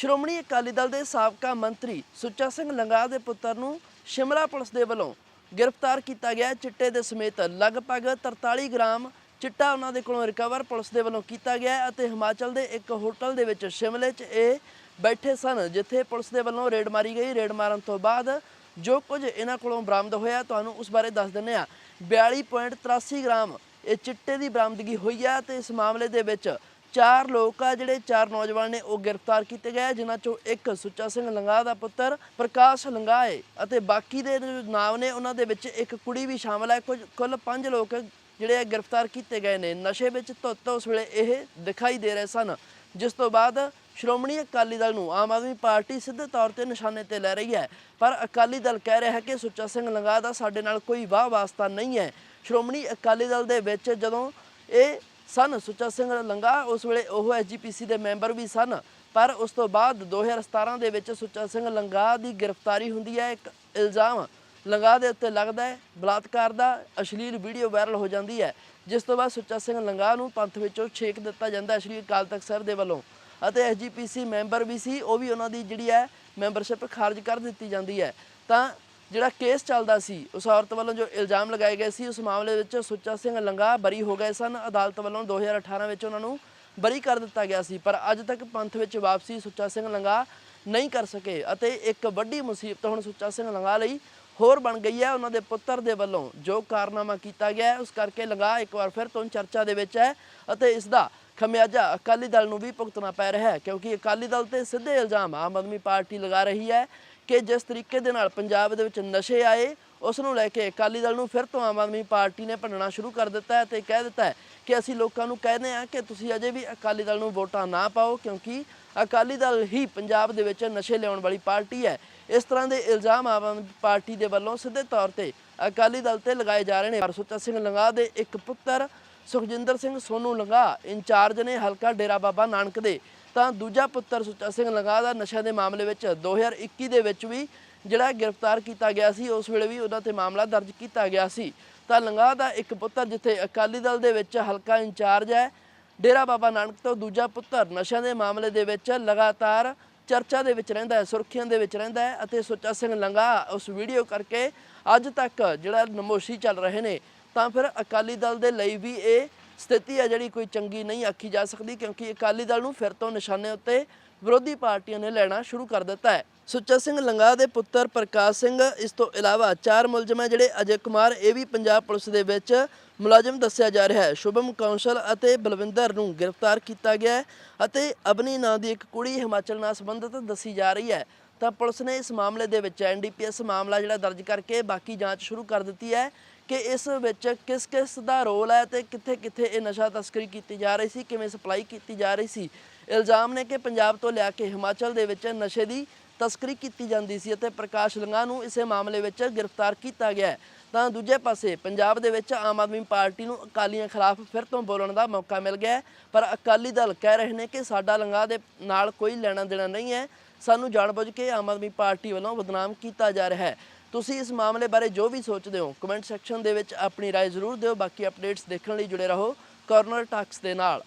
ਸ਼੍ਰੋਮਣੀ ਅਕਾਲੀ ਦਲ ਦੇ ਸਾਬਕਾ ਮੰਤਰੀ ਸੁੱਚਾ ਸਿੰਘ ਲੰਗਾ ਦੇ ਪੁੱਤਰ ਨੂੰ ਸ਼ਿਮਲਾ ਪੁਲਿਸ ਦੇ ਵੱਲੋਂ ਗ੍ਰਿਫਤਾਰ ਕੀਤਾ ਗਿਆ। ਚਿੱਟੇ ਦੇ ਸਮੇਤ ਲਗਭਗ 43 ਗ੍ਰਾਮ ਚਿੱਟਾ ਉਹਨਾਂ ਦੇ ਕੋਲੋਂ ਰਿਕਵਰ ਪੁਲਿਸ ਦੇ ਵੱਲੋਂ ਕੀਤਾ ਗਿਆ ਅਤੇ ਹਿਮਾਚਲ ਦੇ ਇੱਕ ਹੋਟਲ ਦੇ ਵਿੱਚ ਸ਼ਿਮਲੇ 'ਚ ਇਹ ਬੈਠੇ ਸਨ, ਜਿੱਥੇ ਪੁਲਿਸ ਦੇ ਵੱਲੋਂ ਰੇਡ ਮਾਰੀ ਗਈ। ਰੇਡ ਮਾਰਨ ਤੋਂ ਬਾਅਦ ਜੋ ਕੁਝ ਇਹਨਾਂ ਕੋਲੋਂ ਬਰਾਮਦ ਹੋਇਆ, ਤੁਹਾਨੂੰ ਉਸ ਬਾਰੇ ਦੱਸ ਦਿੰਦੇ ਆ 42.83 ਗ੍ਰਾਮ ਇਹ ਚਿੱਟੇ ਦੀ ਬਰਾਮਦਗੀ ਹੋਈ ਹੈ ਤੇ ਇਸ ਮਾਮਲੇ ਦੇ ਵਿੱਚ ਚਾਰ ਲੋਕ ਆ ਜਿਹੜੇ ਚਾਰ ਨੌਜਵਾਨ ਨੇ, ਉਹ ਗ੍ਰਿਫਤਾਰ ਕੀਤੇ ਗਏ ਜਿਨ੍ਹਾਂ ਚੋਂ ਇੱਕ ਸੁੱਚਾ ਸਿੰਘ ਲੰਗਾ ਦਾ ਪੁੱਤਰ ਪ੍ਰਕਾਸ਼ ਲੰਗਾ ਹੈ ਅਤੇ ਬਾਕੀ ਦੇ ਜੋ ਨਾਮ ਨੇ ਉਹਨਾਂ ਦੇ ਵਿੱਚ ਇੱਕ ਕੁੜੀ ਵੀ ਸ਼ਾਮਲ ਹੈ ਕੁਝ, ਕੁੱਲ ਪੰਜ ਲੋਕ ਜਿਹੜੇ ਆ ਗ੍ਰਿਫਤਾਰ ਕੀਤੇ ਗਏ ਨੇ। ਨਸ਼ੇ ਵਿੱਚ ਧੁੱਤ ਉਸ ਵੇਲੇ ਇਹ ਦਿਖਾਈ ਦੇ ਰਹੇ ਸਨ, ਜਿਸ ਤੋਂ ਬਾਅਦ ਸ਼੍ਰੋਮਣੀ ਅਕਾਲੀ ਦਲ ਨੂੰ ਆਮ ਆਦਮੀ ਪਾਰਟੀ ਸਿੱਧੇ ਤੌਰ ਤੇ ਨਿਸ਼ਾਨੇ ਤੇ ਲੈ ਰਹੀ ਹੈ। ਪਰ ਅਕਾਲੀ ਦਲ ਕਹਿ ਰਿਹਾ ਹੈ ਕਿ ਸੁੱਚਾ ਸਿੰਘ ਲੰਗਾ ਦਾ ਸਾਡੇ ਨਾਲ ਕੋਈ ਵਾਹ ਵਾਸਤਾ ਨਹੀਂ ਹੈ। ਸ਼੍ਰੋਮਣੀ ਅਕਾਲੀ ਦਲ ਦੇ ਵਿੱਚ ਜਦੋਂ ਇਹ ਸਨ, ਸੁੱਚਾ ਸਿੰਘ ਲੰਗਾ ਉਸ ਵੇਲੇ ਉਹ ਐਸਜੀਪੀਸੀ ਦੇ ਮੈਂਬਰ ਵੀ ਸਨ। ਪਰ ਉਸ ਤੋਂ ਬਾਅਦ 2017 ਦੇ ਵਿੱਚ ਸੁੱਚਾ ਸਿੰਘ ਲੰਗਾ ਦੀ ਗ੍ਰਿਫਤਾਰੀ ਹੁੰਦੀ ਹੈ। ਇੱਕ ਇਲਜ਼ਾਮ ਲੰਗਾ ਦੇ ਉੱਤੇ ਲੱਗਦਾ ਹੈ, ਬਲਾਤਕਾਰ ਦਾ ਅਸ਼ਲੀਲ ਵੀਡੀਓ ਵਾਇਰਲ ਹੋ ਜਾਂਦੀ ਹੈ, ਜਿਸ ਤੋਂ ਬਾਅਦ ਸੁੱਚਾ ਸਿੰਘ ਲੰਗਾ ਨੂੰ ਪੰਥ ਵਿੱਚੋਂ ਛੇਕ ਦਿੱਤਾ ਜਾਂਦਾ ਸ਼੍ਰੀ ਅਕਾਲ ਤਖਤ ਸਾਹਿਬ ਦੇ ਵੱਲੋਂ। ਅਤੇ ਐਸਜੀਪੀਸੀ ਮੈਂਬਰ ਵੀ ਸੀ, ਉਹ ਵੀ ਉਹਨਾਂ ਦੀ ਜਿਹੜੀ ਹੈ ਮੈਂਬਰਸ਼ਿਪ ਖਾਰਜ ਕਰ ਦਿੱਤੀ ਜਾਂਦੀ ਹੈ। ਤਾਂ ਜਿਹੜਾ ਕੇਸ ਚੱਲਦਾ ਸੀ, ਉਸ ਔਰਤ ਵੱਲੋਂ ਜੋ ਇਲਜ਼ਾਮ ਲਗਾਏ ਗਏ ਸੀ, ਉਸ ਮਾਮਲੇ ਵਿੱਚ ਸੁੱਚਾ ਸਿੰਘ ਲੰਗਾ ਬਰੀ ਹੋ ਗਏ ਸਨ। ਅਦਾਲਤ ਵੱਲੋਂ 2018 ਵਿੱਚ ਉਹਨਾਂ ਨੂੰ ਬਰੀ ਕਰ ਦਿੱਤਾ ਗਿਆ ਸੀ, ਪਰ ਅੱਜ ਤੱਕ ਪੰਥ ਵਿੱਚ ਵਾਪਸੀ ਸੁੱਚਾ ਸਿੰਘ ਲੰਗਾ ਨਹੀਂ ਕਰ ਸਕੇ ਅਤੇ ਇੱਕ ਵੱਡੀ ਮੁਸੀਬਤ ਹੁਣ ਸੁੱਚਾ ਸਿੰਘ ਲੰਗਾ ਲਈ ਹੋਰ ਬਣ ਗਈ ਹੈ। ਉਹਨਾਂ ਦੇ ਪੁੱਤਰ ਦੇ ਵੱਲੋਂ ਜੋ ਕਾਰਨਾਮਾ ਕੀਤਾ ਗਿਆ ਉਸ ਕਰਕੇ ਲੰਗਾ ਇੱਕ ਵਾਰ ਫਿਰ ਤੋਂ ਚਰਚਾ ਦੇ ਵਿੱਚ ਹੈ ਅਤੇ ਇਸ ਦਾ ਖਮਿਆਜਾ ਅਕਾਲੀ ਦਲ ਨੂੰ ਵੀ ਭੁਗਤਣਾ ਪੈ ਰਿਹਾ ਹੈ, ਕਿਉਂਕਿ ਅਕਾਲੀ ਦਲ ਤੇ ਸਿੱਧੇ ਇਲਜ਼ਾਮ ਆਮ ਆਦਮੀ ਪਾਰਟੀ ਲਗਾ ਰਹੀ ਹੈ ਕਿ ਜਿਸ ਤਰੀਕੇ ਦੇ ਨਾਲ ਪੰਜਾਬ ਦੇ ਵਿੱਚ ਨਸ਼ੇ ਆਏ, ਉਸ ਨੂੰ ਲੈ ਕੇ ਅਕਾਲੀ ਦਲ ਨੂੰ ਫਿਰ ਤੋਂ ਆਮ ਆਦਮੀ ਪਾਰਟੀ ਨੇ ਭੰਡਣਾ ਸ਼ੁਰੂ ਕਰ ਦਿੱਤਾ ਹੈ ਤੇ ਕਹਿ ਦਿੱਤਾ ਹੈ ਕਿ ਅਸੀਂ ਲੋਕਾਂ ਨੂੰ ਕਹਿੰਦੇ ਹਾਂ ਕਿ ਤੁਸੀਂ ਅਜੇ ਵੀ ਅਕਾਲੀ ਦਲ ਨੂੰ ਵੋਟਾਂ ਨਾ ਪਾਓ ਕਿਉਂਕਿ ਅਕਾਲੀ ਦਲ ਹੀ ਪੰਜਾਬ ਦੇ ਵਿੱਚ ਨਸ਼ੇ ਲਿਆਉਣ ਵਾਲੀ ਪਾਰਟੀ ਹੈ। ਇਸ ਤਰ੍ਹਾਂ ਦੇ ਇਲਜ਼ਾਮ ਆਮ ਆਦਮੀ ਪਾਰਟੀ ਦੇ ਵੱਲੋਂ ਸਿੱਧੇ ਤੌਰ ਤੇ ਅਕਾਲੀ ਦਲ ਤੇ ਲਗਾਏ ਜਾ ਰਹੇ ਨੇ। ਪਰ ਸੁੱਚਾ ਸਿੰਘ ਲੰਗਾ ਦੇ ਇੱਕ ਪੁੱਤਰ ਸੁਖਜਿੰਦਰ ਸਿੰਘ ਸੋਨੂ ਲੰਗਾ ਇੰਚਾਰਜ ਨੇ ਹਲਕਾ ਡੇਰਾ ਬਾਬਾ ਨਾਨਕ ਦੇ ਤਾਂ ਦੂਜਾ ਪੁੱਤਰ ਸੁੱਚਾ ਸਿੰਘ ਲੰਗਾ ਦਾ ਨਸ਼ਿਆਂ ਦੇ ਮਾਮਲੇ ਵਿੱਚ 2021 ਦੇ ਵਿੱਚ ਵੀ ਜਿਹੜਾ ਗ੍ਰਿਫਤਾਰ ਕੀਤਾ ਗਿਆ ਸੀ, ਉਸ ਵੇਲੇ ਵੀ ਉਹਨਾਂ ਤੇ ਮਾਮਲਾ ਦਰਜ ਕੀਤਾ ਗਿਆ ਸੀ। ਤਾਂ ਲੰਗਾ ਦਾ ਇੱਕ ਪੁੱਤਰ ਜਿੱਥੇ ਅਕਾਲੀ ਦਲ ਦੇ ਵਿੱਚ ਹਲਕਾ ਇੰਚਾਰਜ ਹੈ, ਡੇਰਾ ਬਾਬਾ ਨਾਨਕ ਤੋਂ ਦੂਜਾ ਪੁੱਤਰ ਨਸ਼ਿਆਂ ਦੇ ਮਾਮਲੇ ਦੇ ਵਿੱਚ ਲਗਾਤਾਰ ਚਰਚਾ ਦੇ ਵਿੱਚ ਰਹਿੰਦਾ ਹੈ, ਸੁਰਖੀਆਂ ਦੇ ਵਿੱਚ ਰਹਿੰਦਾ ਹੈ ਅਤੇ ਸੁੱਚਾ ਸਿੰਘ ਲੰਗਾ ਉਸ ਵੀਡੀਓ ਕਰਕੇ ਅੱਜ ਤੱਕ ਜਿਹੜਾ ਨਮੋਸ਼ੀ ਚੱਲ ਰਹੇ ਨੇ, ਤਾਂ ਫਿਰ ਅਕਾਲੀ ਦਲ ਦੇ ਲਈ ਵੀ ਇਹ ਸਥਿਤੀ ਹੈ ਜਿਹੜੀ ਕੋਈ ਚੰਗੀ ਨਹੀਂ ਆਖੀ ਜਾ ਸਕਦੀ ਕਿਉਂਕਿ ਅਕਾਲੀ ਦਲ ਨੂੰ ਫਿਰ ਤੋਂ ਨਿਸ਼ਾਨੇ ਉੱਤੇ ਵਿਰੋਧੀ ਪਾਰਟੀਆਂ ਨੇ ਲੈਣਾ ਸ਼ੁਰੂ ਕਰ ਦਿੱਤਾ ਹੈ। ਸੁੱਚਾ ਸਿੰਘ ਲੰਗਾ ਦੇ ਪੁੱਤਰ ਪ੍ਰਕਾਸ਼ ਸਿੰਘ, ਇਸ ਤੋਂ ਇਲਾਵਾ ਚਾਰ ਮੁਲਜ਼ਮ ਹੈ ਜਿਹੜੇ ਅਜੇ ਕੁਮਾਰ, ਇਹ ਵੀ ਪੰਜਾਬ ਪੁਲਿਸ ਦੇ ਵਿੱਚ ਮੁਲਾਜ਼ਮ ਦੱਸਿਆ ਜਾ ਰਿਹਾ ਹੈ। ਸ਼ੁਭਮ ਕੌਂਸਲ ਅਤੇ ਬਲਵਿੰਦਰ ਨੂੰ ਗ੍ਰਿਫਤਾਰ ਕੀਤਾ ਗਿਆ ਹੈ ਅਤੇ ਅਬਨੀ ਨਾਂ ਦੀ ਇੱਕ ਕੁੜੀ ਹਿਮਾਚਲ ਨਾਲ ਸੰਬੰਧਿਤ ਦੱਸੀ ਜਾ ਰਹੀ ਹੈ। ਤਾਂ ਪੁਲਿਸ ਨੇ ਇਸ ਮਾਮਲੇ ਦੇ ਵਿੱਚ ਐਨਡੀਪੀਐਸ ਮਾਮਲਾ ਜਿਹੜਾ ਦਰਜ ਕਰਕੇ ਬਾਕੀ ਜਾਂਚ ਸ਼ੁਰੂ ਕਰ ਦਿੱਤੀ ਹੈ ਕਿ ਇਸ ਵਿੱਚ ਕਿਸ ਕਿਸ ਦਾ ਰੋਲ ਹੈ ਤੇ ਕਿੱਥੇ ਕਿੱਥੇ ਇਹ ਨਸ਼ਾ ਤਸਕਰੀ ਕੀਤੀ ਜਾ ਰਹੀ ਸੀ, ਕਿਵੇਂ ਸਪਲਾਈ ਕੀਤੀ ਜਾ ਰਹੀ ਸੀ। ਇਲਜ਼ਾਮ ਨੇ ਕਿ ਪੰਜਾਬ ਤੋਂ ਲਿਆ ਕੇ ਹਿਮਾਚਲ ਦੇ ਵਿੱਚ ਨਸ਼ੇ ਦੀ ਤਸਕਰੀ ਕੀਤੀ ਜਾਂਦੀ ਸੀ ਅਤੇ ਪ੍ਰਕਾਸ਼ ਲੰਗਾ ਨੂੰ ਇਸੇ ਮਾਮਲੇ ਵਿੱਚ ਗ੍ਰਿਫਤਾਰ ਕੀਤਾ ਗਿਆ ਹੈ। ਤਾਂ ਦੂਜੇ ਪਾਸੇ ਪੰਜਾਬ ਦੇ ਵਿੱਚ ਆਮ ਆਦਮੀ ਪਾਰਟੀ ਨੂੰ ਅਕਾਲੀਆਂ ਖਿਲਾਫ ਫਿਰ ਤੋਂ ਬੋਲਣ ਦਾ ਮੌਕਾ ਮਿਲ ਗਿਆ ਹੈ। ਪਰ ਅਕਾਲੀ ਦਲ ਕਹਿ ਰਹੇ ਨੇ ਕਿ ਸਾਡਾ ਲੰਗਾ ਦੇ ਨਾਲ ਕੋਈ ਲੈਣਾ ਦੇਣਾ ਨਹੀਂ ਹੈ ਸਾਨੂੰ ਜਾਣਬੁੱਝ ਕੇ ਆਮ ਆਦਮੀ ਪਾਰਟੀ ਵੱਲੋਂ ਬਦਨਾਮ ਕੀਤਾ ਜਾ ਰਿਹਾ ਹੈ ਤੁਸੀਂ ਇਸ ਮਾਮਲੇ ਬਾਰੇ ਜੋ ਵੀ ਸੋਚਦੇ ਹੋ ਕਮੈਂਟ ਸੈਕਸ਼ਨ ਦੇ ਵਿੱਚ ਆਪਣੀ رائے ਜ਼ਰੂਰ ਦਿਓ ਬਾਕੀ ਅਪਡੇਟਸ ਦੇਖਣ ਲਈ ਜੁੜੇ ਰਹੋ ਕਾਰਨਰ ਟਾਕਸ ਦੇ ਨਾਲ